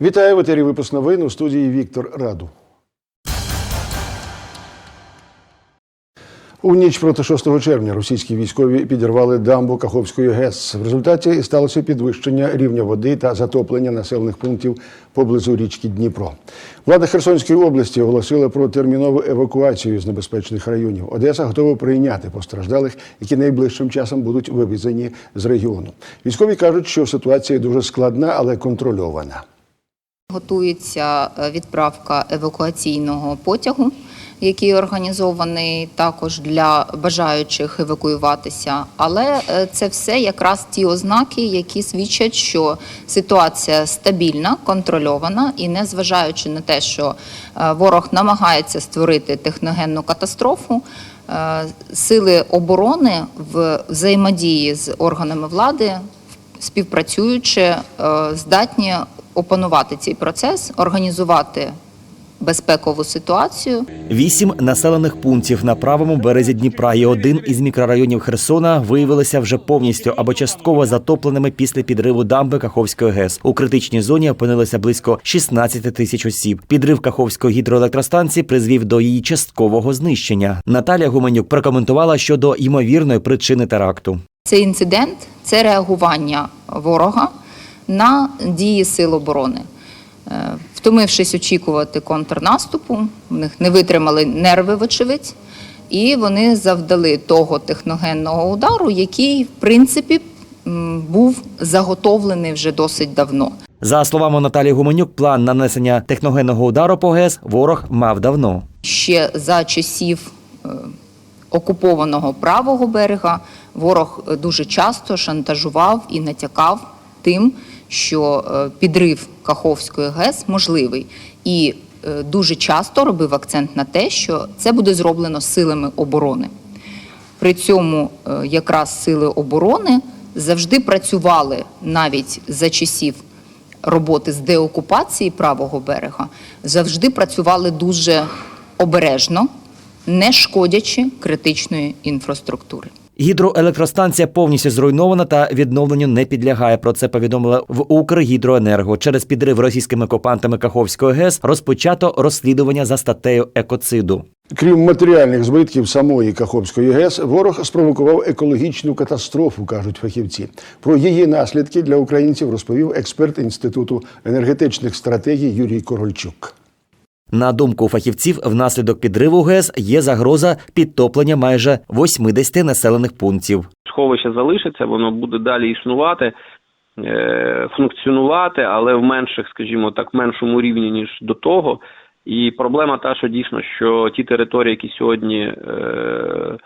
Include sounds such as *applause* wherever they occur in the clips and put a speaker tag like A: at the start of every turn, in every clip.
A: Вітаю в етері випуск новин у студії Віктор Раду. У ніч проти 6 червня російські військові підірвали дамбу Каховської ГЕС. В результаті сталося підвищення рівня води та затоплення населених пунктів поблизу річки Дніпро. Влада Херсонської області оголосила про термінову евакуацію з небезпечних районів. Одеса готова прийняти постраждалих, які найближчим часом будуть вивезені з регіону. Військові кажуть, що ситуація дуже складна, але контрольована.
B: Готується е, відправка евакуаційного потягу, який організований також для бажаючих евакуюватися. Але е, це все якраз ті ознаки, які свідчать, що ситуація стабільна, контрольована, і незважаючи на те, що е, ворог намагається створити техногенну катастрофу. Сили оборони в взаємодії з органами влади співпрацюючи, здатні опанувати цей процес, організувати безпекову ситуацію.
C: Вісім населених пунктів на правому березі Дніпра і один із мікрорайонів Херсона виявилися вже повністю або частково затопленими після підриву дамби Каховської ГЕС. У критичній зоні опинилося близько 16 тисяч осіб. Підрив Каховської гідроелектростанції призвів до її часткового знищення. Наталія Гуменюк прокоментувала щодо ймовірної причини теракту.
B: Цей інцидент це реагування ворога на дії сил оборони. Е, Втомившись очікувати контрнаступу, в них не витримали нерви, вочевидь, і вони завдали того техногенного удару, який, в принципі, був заготовлений вже досить давно.
C: За словами Наталії Гуменюк, план нанесення техногенного удару по ГЕС ворог мав давно.
B: ще за часів е, окупованого правого берега ворог е, дуже часто шантажував і натякав тим, що е, підрив Каховської ГЕС можливий, і е, дуже часто робив акцент на те, що це буде зроблено силами оборони. При цьому е, якраз сили оборони завжди працювали навіть за часів роботи з деокупації правого берега, завжди працювали дуже обережно, не шкодячи критичної інфраструктури.
C: Гідроелектростанція повністю зруйнована та відновленню не підлягає. Про це повідомили в Укргідроенерго. Через підрив російськими окупантами Каховської ГЕС розпочато розслідування за статтею екоциду.
A: Крім матеріальних збитків самої Каховської ГЕС, ворог спровокував екологічну катастрофу, кажуть фахівці. Про її наслідки для українців розповів експерт інституту енергетичних стратегій Юрій Корольчук.
C: На думку фахівців, внаслідок підриву ГЕС є загроза підтоплення майже 80 населених пунктів.
D: сховище залишиться, воно буде далі існувати, е, функціонувати, але в менших, скажімо так, меншому рівні ніж до того. І проблема та, що дійсно, що ті території, які сьогодні е,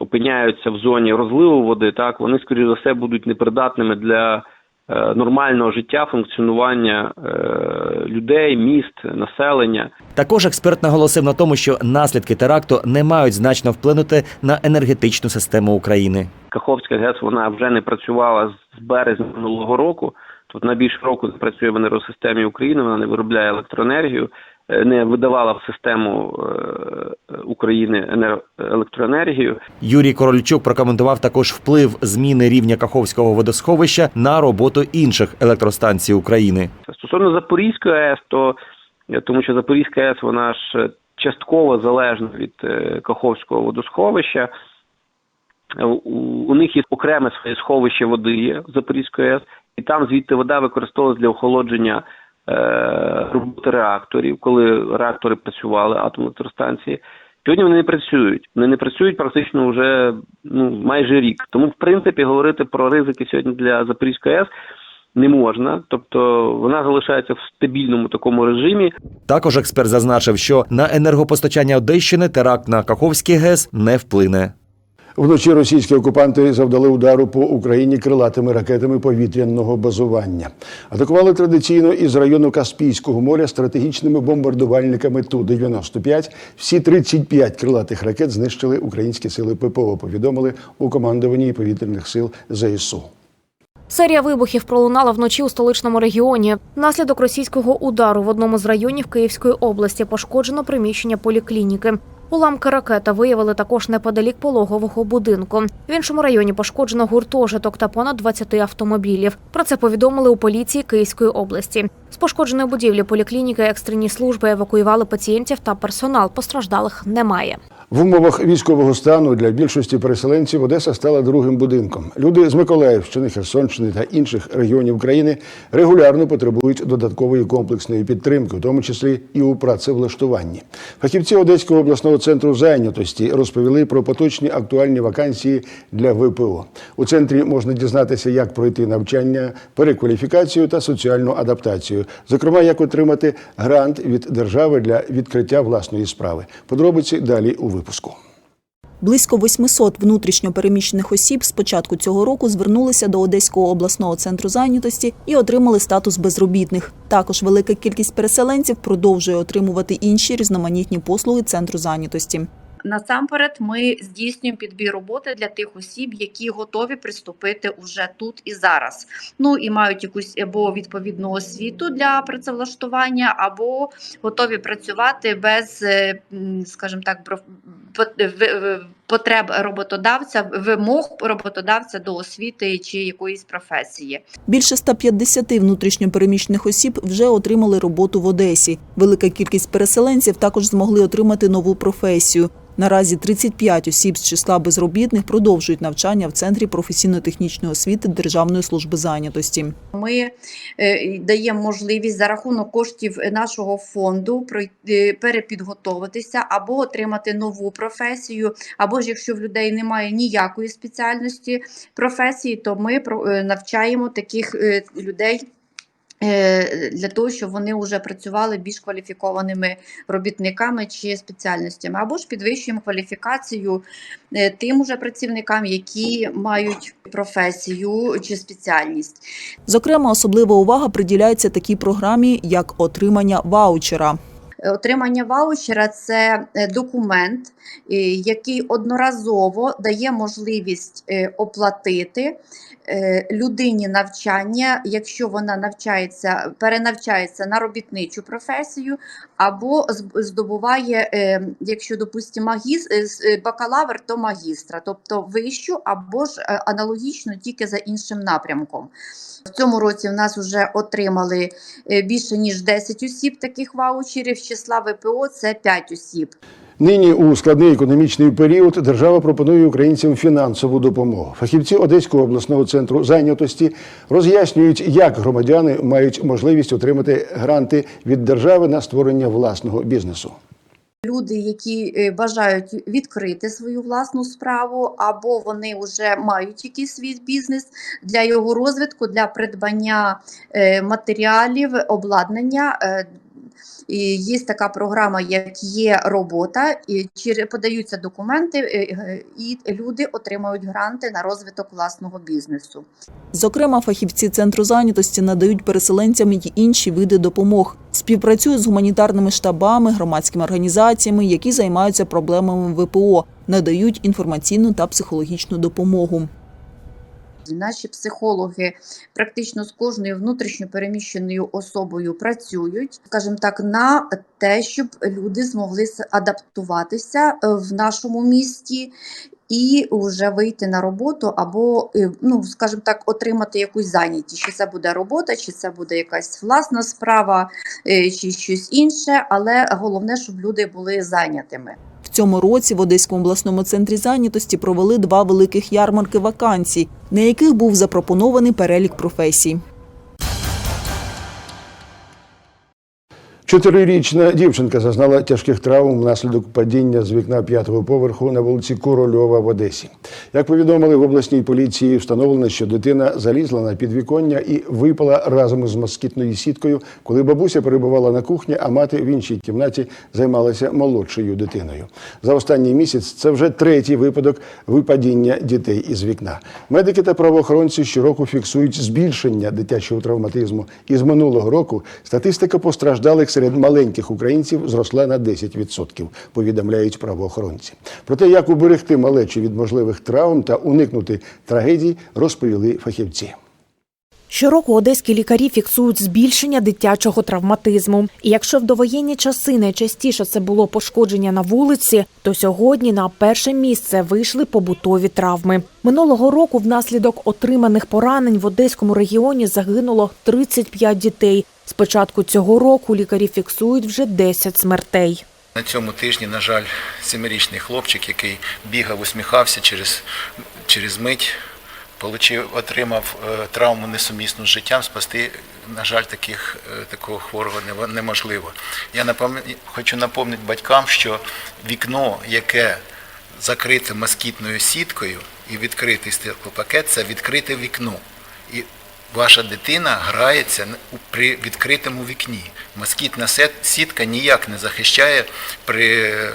D: опиняються в зоні розливу води, так вони скоріш за все будуть непридатними для нормального життя, функціонування е, людей, міст, населення.
C: Також експерт наголосив на тому, що наслідки теракту не мають значно вплинути на енергетичну систему України.
D: Каховська ГЕС вона вже не працювала з березня минулого року. Тут на більш року працює в енергосистемі України, вона не виробляє електроенергію, е, не видавала в систему е, України електроенергію.
C: Юрій Корольчук прокоментував також вплив зміни рівня Каховського водосховища на роботу інших електростанцій України.
D: Стосовно Запорізької АЕС, то е, тому що Запорізька АЕС вона ж е, частково залежна від е, Каховського водосховища. Е, У, них є окреме своє сховище води є Запорізької АЕС, і там звідти вода використовувалась для охолодження е, роботи реакторів, коли реактори працювали атомні електростанції. Сьогодні вони не працюють. Вони не працюють практично вже ну майже рік. Тому, в принципі, говорити про ризики сьогодні для Запорізької АЕС не можна. Тобто вона залишається в стабільному такому режимі.
C: Також експерт зазначив, що на енергопостачання Одещини теракт на Каховський ГЕС не вплине.
A: Вночі російські окупанти завдали удару по Україні крилатими ракетами повітряного базування. Атакували традиційно із району Каспійського моря стратегічними бомбардувальниками Ту-95. Всі 35 крилатих ракет знищили українські сили ППО. Повідомили у командуванні повітряних сил ЗСУ.
E: Серія вибухів пролунала вночі у столичному регіоні. Внаслідок російського удару в одному з районів Київської області пошкоджено приміщення поліклініки. Уламки ракета виявили також неподалік пологового будинку. В іншому районі пошкоджено гуртожиток та понад 20 автомобілів. Про це повідомили у поліції Київської області. З пошкодженої будівлі поліклініки екстрені служби евакуювали пацієнтів та персонал. Постраждалих немає.
A: В умовах військового стану для більшості переселенців Одеса стала другим будинком. Люди з Миколаївщини, Херсонщини та інших регіонів країни регулярно потребують додаткової комплексної підтримки, в тому числі і у працевлаштуванні. Фахівці Одеського обласного центру зайнятості розповіли про поточні актуальні вакансії для ВПО. У центрі можна дізнатися, як пройти навчання, перекваліфікацію та соціальну адаптацію, зокрема, як отримати грант від держави для відкриття власної справи. Подробиці далі у випуску.
F: Близько 800 внутрішньопереміщених осіб з початку цього року звернулися до Одеського обласного центру зайнятості і отримали статус безробітних. Також велика кількість переселенців продовжує отримувати інші різноманітні послуги центру зайнятості.
G: Насамперед, ми здійснюємо підбір роботи для тих осіб, які готові приступити уже тут і зараз. Ну і мають якусь або відповідну освіту для працевлаштування, або готові працювати без, е, скажімо так, потреб роботодавця, вимог роботодавця до освіти чи якоїсь професії.
F: Більше 150 внутрішньо переміщених осіб вже отримали роботу в Одесі. Велика кількість переселенців також змогли отримати нову професію. Наразі 35 осіб з числа безробітних продовжують навчання в центрі професійно-технічної освіти Державної служби зайнятості.
G: Ми е, даємо можливість за рахунок коштів нашого фонду пройти перепідготовитися або отримати нову професію, або ж якщо в людей немає ніякої спеціальності професії, то ми е, навчаємо таких е, людей. е, Для того, щоб вони вже працювали більш кваліфікованими робітниками чи спеціальностями, або ж підвищуємо кваліфікацію тим уже працівникам, які мають професію чи спеціальність.
F: Зокрема, особлива увага приділяється такій програмі, як отримання ваучера.
G: Отримання ваучера це е, документ, е, який одноразово дає можливість е, оплатити людині навчання, якщо вона навчається, перенавчається на робітничу професію, або здобуває, е, якщо допустимо, е, е, бакалавр, то магістра, тобто вищу або ж аналогічно тільки за іншим напрямком. В цьому році в нас вже отримали більше ніж 10 осіб таких ваучерів. З числа ВПО це 5 осіб.
A: Нині у складний економічний період держава пропонує українцям фінансову допомогу. Фахівці Одеського обласного центру зайнятості роз'яснюють, як громадяни мають можливість отримати гранти від держави на створення власного бізнесу.
G: Люди, які е, бажають відкрити свою власну справу, або вони вже мають якийсь свій бізнес для його розвитку, для придбання е, матеріалів, обладнання. Є така програма, як є робота, і подаються документи, е, е, і люди отримують гранти на розвиток власного бізнесу.
F: Зокрема, фахівці центру зайнятості надають переселенцям й інші види допомог. Співпрацюють з гуманітарними штабами, громадськими організаціями, які займаються проблемами ВПО, надають інформаційну та психологічну допомогу.
G: Наші психологи практично з кожною внутрішньо переміщеною особою працюють, скажімо так, на те, щоб люди змогли адаптуватися е, в нашому місті. І вже вийти на роботу, або, е, ну скажімо так, отримати якусь зайнятість. Чи це буде робота, чи це буде якась власна справа, е, чи щось інше. Але головне, щоб люди були зайнятими.
F: Цьому році в Одеському обласному центрі зайнятості провели два великих ярмарки вакансій, на яких був запропонований перелік професій.
A: Чотирирічна дівчинка зазнала тяжких травм внаслідок падіння з вікна п'ятого поверху на вулиці Корольова в Одесі. Як повідомили в обласній поліції, встановлено, що дитина залізла на підвіконня і випала разом із москітною сіткою, коли бабуся перебувала на кухні, а мати в іншій кімнаті займалася молодшою дитиною. За останній місяць це вже третій випадок випадіння дітей із вікна. Медики та правоохоронці щороку фіксують збільшення дитячого травматизму. І з минулого року статистика постраждалих серед маленьких українців зросла на 10%, повідомляють правоохоронці. Про те, як уберегти малечі від можливих травм та уникнути трагедій, розповіли фахівці.
H: Щороку одеські лікарі фіксують збільшення дитячого травматизму. І якщо в довоєнні часи найчастіше це було пошкодження на вулиці, то сьогодні на перше місце вийшли побутові травми. Минулого року внаслідок отриманих поранень в одеському регіоні загинуло 35 дітей. З початку цього року лікарі фіксують вже 10 смертей.
I: На цьому тижні, на жаль, семирічний хлопчик, який бігав, усміхався через, через мить, получив, отримав е, травму несумісну з життям. Спасти, на жаль, таких, е, такого хворого неможливо. Я напом... хочу напомнити батькам, що вікно, яке закрите москітною сіткою і відкритий стеклопакет, це відкрите вікно. І ваша дитина грається при відкритому вікні. Москітна сітка ніяк не захищає при е,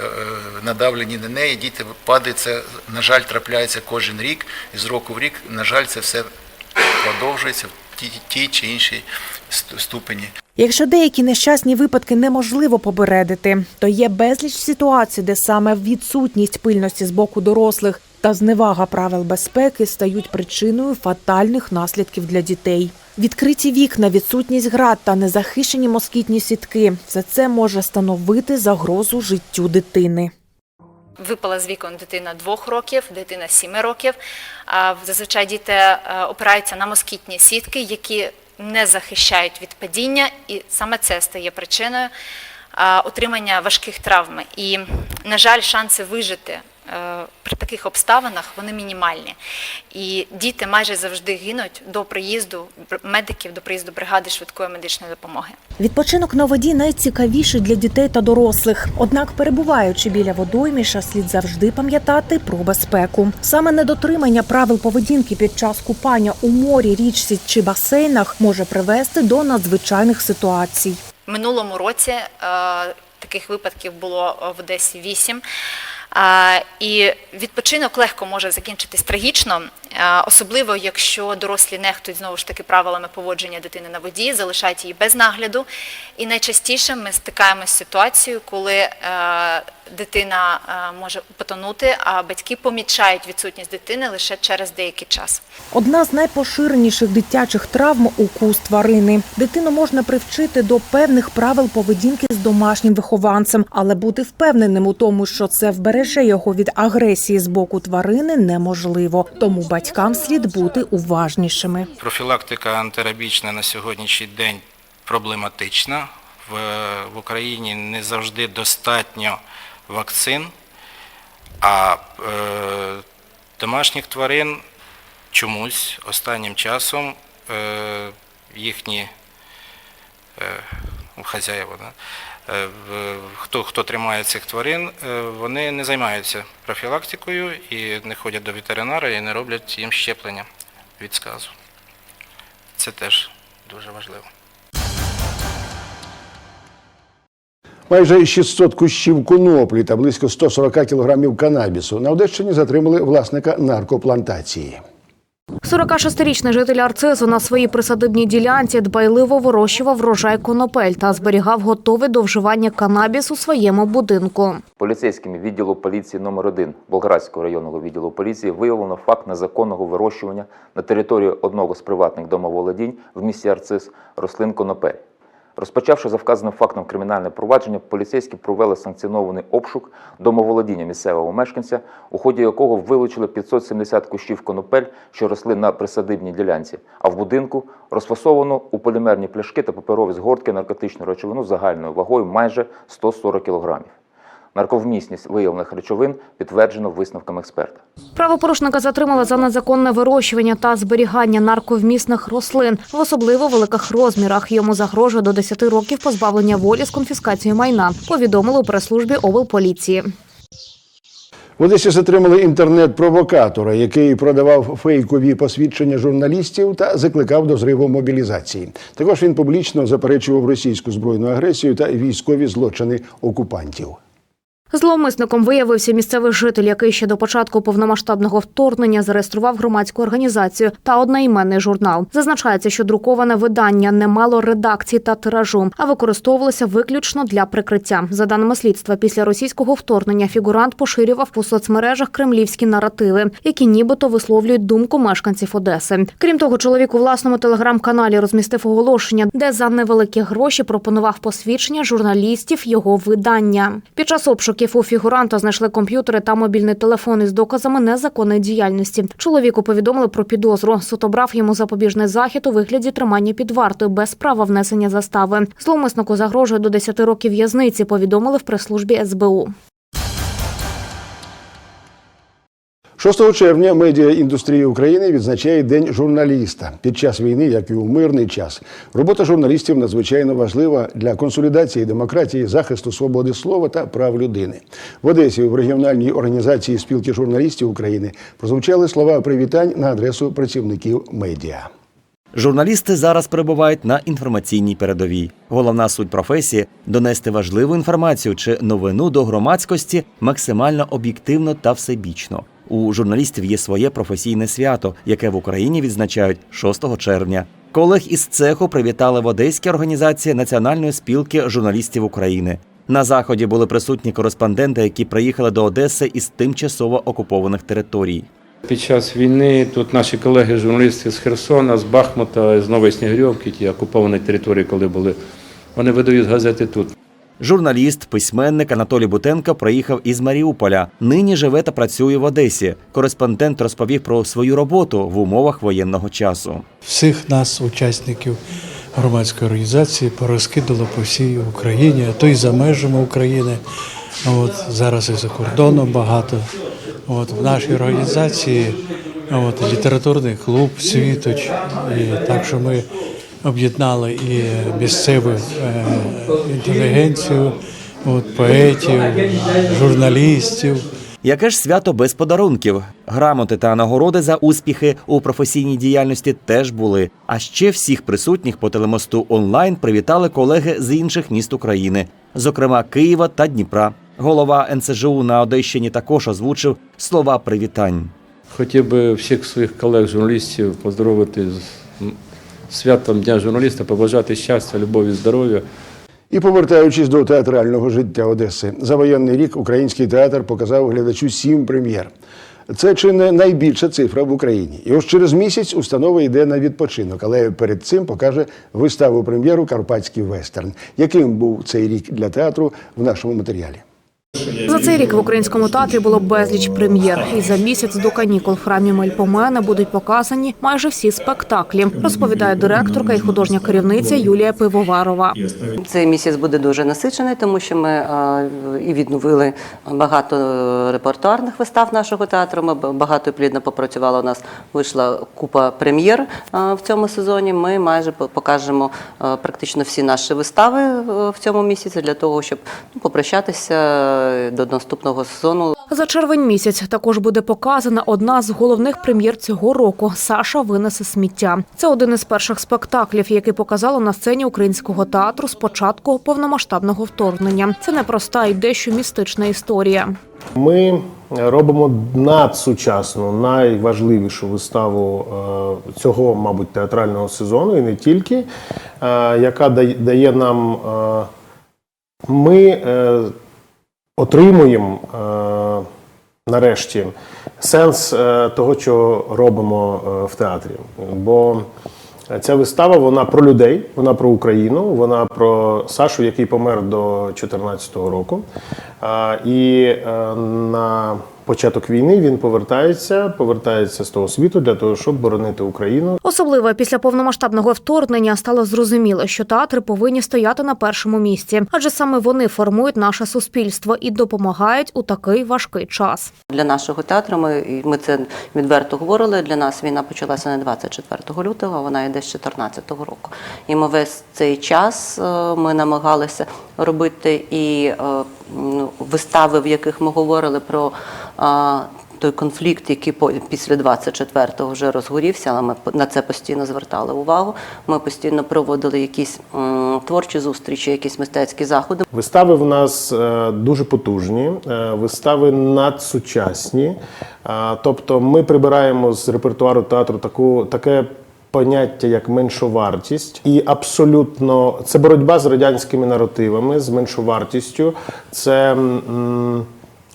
I: надавленні на неї. Діти падають. Це, на жаль, трапляється кожен рік, і з року в рік, на жаль, це все продовжується в тій чи іншій ступені.
H: Якщо деякі нещасні випадки неможливо попередити, то є безліч ситуацій, де саме відсутність пильності з боку дорослих та зневага правил безпеки стають причиною фатальних наслідків для дітей. Відкриті вікна, відсутність град та незахищені москітні сітки все це може становити загрозу життю дитини.
J: Випала з вікон дитина двох років, дитина сіми років. Зазвичай діти е, опираються на москітні сітки, які не захищають від падіння, і саме це стає причиною отримання важких травм. І, на жаль, шанси вижити е, при таких обставинах вони мінімальні. І діти майже завжди гинуть до приїзду медиків, до приїзду бригади швидкої медичної допомоги.
H: Відпочинок на воді найцікавіший для дітей та дорослих. Однак, перебуваючи біля водойміша, слід завжди пам'ятати про безпеку. Саме недотримання правил поведінки під час купання у морі, річці чи басейнах може привести до надзвичайних ситуацій.
J: Минулому році е, таких випадків було е, в Одесі 8. І відпочинок легко може закінчитись трагічно, е, особливо якщо дорослі нехтують знову ж таки правилами поводження дитини на воді, залишають її без нагляду. І найчастіше ми стикаємося з ситуацією, коли е, дитина е, може потонути, а батьки помічають відсутність дитини лише через деякий час.
H: Одна з найпоширеніших дитячих травм укус тварини. Дитину можна привчити до певних правил поведінки з домашнім вихованцем, але бути впевненим у тому, що це вбереже його від агресії з боку тварини, неможливо. Тому батькам слід бути уважнішими.
K: Профілактика антирабічна на сьогоднішній день проблематична. В, Україні не завжди достатньо вакцин, а е, домашніх тварин чомусь останнім часом е, їхні е, хазяїва, е, в- хто, хто тримає цих тварин, е, вони не займаються профілактикою і не ходять до ветеринара і не роблять їм щеплення від сказу. Це теж дуже важливо.
A: Майже 600 кущів коноплі та близько 140 кілограмів канабісу на Одещині затримали власника наркоплантації.
H: 46-річний житель Арцизу на своїй присадибній ділянці дбайливо вирощував врожай конопель та зберігав готовий до вживання канабіс у своєму будинку.
L: Поліцейськими відділу поліції номер 1 Болградського районного відділу поліції виявлено факт незаконного вирощування на території одного з приватних домоволодінь в місті Арциз рослин конопель. Розпочавши за вказаним фактом кримінальне провадження, поліцейські провели санкціонований обшук домоволодіння місцевого мешканця, у ході якого вилучили 570 кущів конопель, що росли на присадибній ділянці, а в будинку розфасовано у полімерні пляшки та паперові згортки наркотичну речовину загальною вагою майже 140 кг. Нарковмісність виявлених речовин підтверджено висновками експерта.
H: Правопорушника затримали за незаконне вирощування та зберігання нарковмісних рослин в особливо великих розмірах. Йому загрожує до 10 років позбавлення волі з конфіскацією майна. Повідомили у прес-службі облполіції.
A: В Одесі затримали інтернет-провокатора, який продавав фейкові посвідчення журналістів та закликав до зриву мобілізації. Також він публічно заперечував російську збройну агресію та військові злочини окупантів.
E: Зловмисником виявився місцевий житель, який ще до початку повномасштабного вторгнення зареєстрував громадську організацію та одноіменний журнал. Зазначається, що друковане видання не мало редакції та тиражу, а використовувалося виключно для прикриття. За даними слідства, після російського вторгнення фігурант поширював у соцмережах кремлівські наративи, які нібито висловлюють думку мешканців Одеси. Крім того, чоловік у власному телеграм-каналі розмістив оголошення, де за невеликі гроші пропонував посвідчення журналістів його видання. Під час обшуків у фігуранта знайшли комп'ютери та мобільний телефон із доказами незаконної діяльності. Чоловіку повідомили про підозру. Суд обрав йому запобіжний захід у вигляді тримання під вартою без права внесення застави. Зловмиснику загрожує до 10 років в'язниці. Повідомили в прес-службі СБУ.
A: 6 червня медіаіндустрія України відзначає День журналіста. Під час війни, як і у мирний час, робота журналістів надзвичайно важлива для консолідації демократії, захисту свободи слова та прав людини. В Одесі в регіональній організації спілки журналістів України прозвучали слова привітань на адресу працівників медіа.
C: Журналісти зараз перебувають на інформаційній передовій. Головна суть професії донести важливу інформацію чи новину до громадськості максимально об'єктивно та всебічно. У журналістів є своє професійне свято, яке в Україні відзначають 6 червня. Колег із цеху привітали в Одеській організації Національної спілки журналістів України. На заході були присутні кореспонденти, які приїхали до Одеси із тимчасово окупованих територій.
M: Під час війни тут наші колеги журналісти з Херсона, з Бахмута, з Нової Снігирьовки, ті окуповані території, коли були, вони видають газети тут.
C: Журналіст, письменник Анатолій Бутенко приїхав із Маріуполя. Нині живе та працює в Одесі. Кореспондент розповів про свою роботу в умовах воєнного часу.
N: Всіх нас, учасників громадської організації, порозкидало по всій Україні, а то й за межами України. От, зараз і за кордоном багато. От, в нашій організації от, літературний клуб Світоч. І так що ми об'єднали і місцеву е, інтелігенцію, от, поетів, журналістів.
C: Яке ж свято без подарунків? Грамоти та нагороди за успіхи у професійній діяльності теж були. А ще всіх присутніх по телемосту онлайн привітали колеги з інших міст України, зокрема Києва та Дніпра. Голова НСЖУ на Одещині також озвучив слова привітань.
M: Хотів би всіх своїх колег-журналістів поздоровити з святом Дня журналіста, побажати щастя, любові, здоров'я.
A: І повертаючись до театрального життя Одеси, за воєнний рік український театр показав глядачу сім прем'єр. Це чи не найбільша цифра в Україні. І ось через місяць установа йде на відпочинок, але перед цим покаже виставу прем'єру Карпатський вестерн. Яким був цей рік для театру в нашому матеріалі?
E: За цей рік в українському театрі було безліч прем'єр. І за місяць до канікул в храмі Мельпомена будуть показані майже всі спектаклі, розповідає директорка і художня керівниця Юлія Пивоварова.
O: Цей місяць буде дуже насичений, тому що ми е, і відновили багато репертуарних вистав нашого театру. Ми багато плідно попрацювали. У нас вийшла купа прем'єр е, в цьому сезоні. Ми майже по- покажемо е, практично всі наші вистави е, в цьому місяці для того, щоб ну, попрощатися е, до наступного сезону.
E: За червень місяць також буде показана одна з головних прем'єр цього року Саша винесе сміття. Це один із перших спектаклів, який показало на сцені українського театру з початку повномасштабного вторгнення. Це непроста і дещо містична історія.
P: Ми робимо надсучасну, найважливішу виставу е, цього, мабуть, театрального сезону, і не тільки, е, яка дає- нам. е, Ми отримуємо е, нарешті сенс е, того, що робимо е, в театрі. Бо ця вистава вона про людей, вона про Україну, вона про Сашу, який помер до 2014 року. І на початок війни він повертається, повертається з того світу для того, щоб боронити Україну.
E: Особливо після повномасштабного вторгнення стало зрозуміло, що театри повинні стояти на першому місці, адже саме вони формують наше суспільство і допомагають у такий важкий час.
O: Для нашого театру ми, ми це відверто говорили. Для нас війна почалася не 24 лютого, а вона йде з 2014 року. І ми весь цей час е, ми намагалися робити і е, ну, вистави, в яких ми говорили про той конфлікт, який після 24-го вже розгорівся, але ми на це постійно звертали увагу. Ми постійно проводили якісь творчі зустрічі, якісь мистецькі заходи.
P: Вистави в нас е, дуже потужні, е, вистави надсучасні. Е, Тобто ми прибираємо з репертуару театру таку, таке поняття, як меншовартість, і абсолютно це боротьба з радянськими наративами, з меншовартістю. Це м,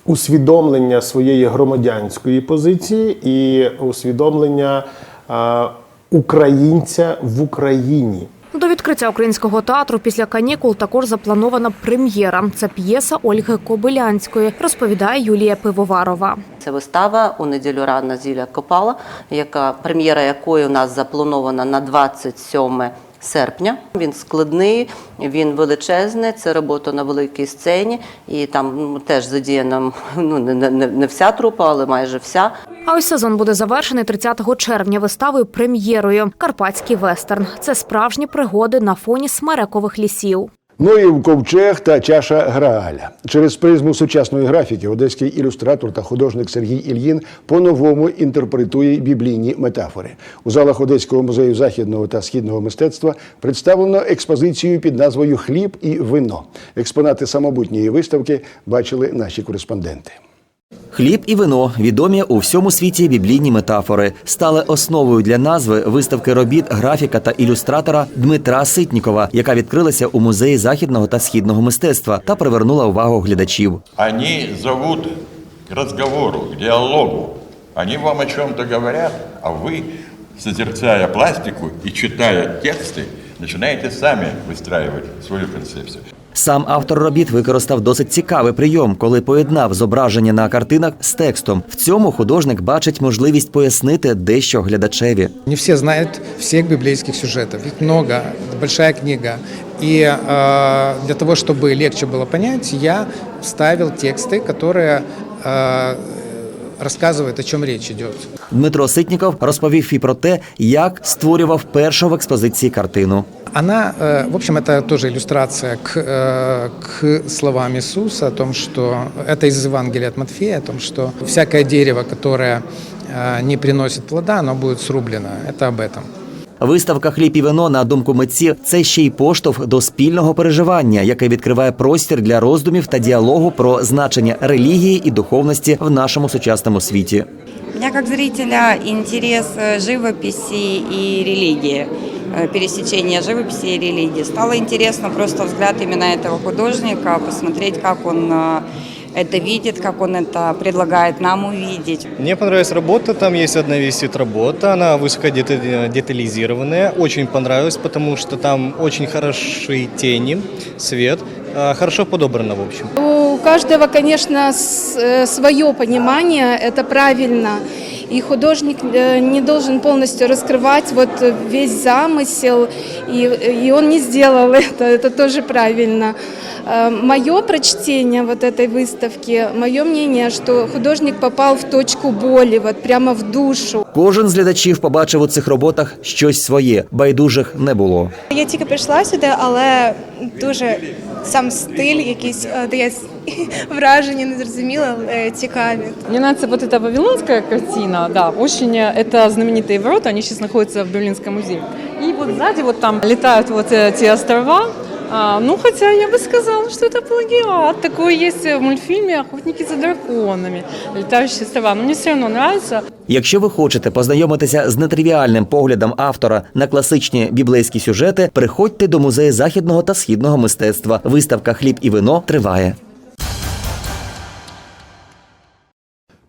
P: усвідомлення своєї громадянської позиції і усвідомлення е, українця в Україні.
E: До відкриття українського театру після канікул також запланована прем'єра. Це п'єса Ольги Кобилянської, розповідає Юлія Пивоварова.
O: Це вистава у неділю рано Зілля Копала, яка прем'єра якої у нас запланована на 27 серпня. Він складний, він величезний. Це робота на великій сцені, і там ну, теж задіяна ну не, не, не вся трупа, але майже вся.
E: А ось сезон буде завершений 30 червня виставою прем'єрою Карпатський вестерн. Це справжні пригоди на фоні смерекових лісів.
A: Ноїв ковчег та чаша Грааля. Через призму сучасної графіки одеський ілюстратор та художник Сергій Ільїн по-новому інтерпретує біблійні метафори. У залах Одеського музею західного та східного мистецтва представлено експозицію під назвою Хліб і вино. Експонати самобутньої виставки бачили наші кореспонденти.
C: Хліб і вино відомі у всьому світі біблійні метафори стали основою для назви виставки робіт графіка та ілюстратора Дмитра Ситнікова, яка відкрилася у музеї західного та східного мистецтва та привернула увагу глядачів.
Q: Они зовут к разговору, к диалогу. Они вам о чем-то говорят, а вы, созерцая пластику и читая тексты, начинаете сами выстраивать свою концепцию.
C: Сам автор робіт використав досить цікавий прийом, коли поєднав зображення на картинах з текстом. В цьому художник бачить можливість пояснити дещо глядачеві.
R: Не все знают всех библейских сюжетов. Их много, это большая книга. И э, для того, чтобы легче было понять, я вставил тексты, которые э, рассказывают, о чем речь идет.
C: Дмитро Ситніков розповів і про те, як створював першу в експозиції картину.
R: Она, э, в общем, это тоже иллюстрация к, э, к словам Иисуса о том, что это из Евангелия от Матфея, о том, что всякое дерево, которое э, не приносит плода, оно будет срублено. Это об этом.
C: Виставка Хліб і вино, на думку митців, це ще й поштовх до спільного переживання, яке відкриває простір для роздумів та діалогу про значення релігії і духовності в нашому сучасному світі.
S: У меня как зрителя интерес э, живописи и религии, э, пересечение живописи и религии. Стало интересно просто взгляд именно этого художника, посмотреть, как он э, это видит, как он это предлагает нам увидеть.
T: Мне понравилась работа, там есть одна висит работа, она высоко дета- детализированная, очень понравилась, потому что там очень хорошие тени, свет, а, хорошо подобрано в общем.
U: У каждого, конечно, свое понимание, это правильно. И художник э, не должен полностью раскрывать вот весь замысел, и, и он не сделал это, *laughs* это тоже правильно. Мое прочтение вот этой выставки, мое мнение, что художник попал в точку боли, вот прямо в душу.
C: Кожен з глядачів побачив у цих роботах щось своє, байдужих не було.
V: Я тільки прийшла сюди, але дуже сам стиль якийсь е, дає враження, незрозуміло, е, цікаві.
W: Мне нравится вот эта вавилонская картина, да, очень, э, это знаменитые ворота, они сейчас находятся в Берлинском музее. И вот сзади вот там летают вот эти острова, А, ну, хотя я бы сказала, что это плагиат. Такое есть в мультфильме «Охотники за драконами», летающие острова. Но мне все равно нравится.
C: Якщо ви хочете познайомитися з нетривіальним поглядом автора на класичні біблейські сюжети, приходьте до музею західного та східного мистецтва. Виставка Хліб і вино триває.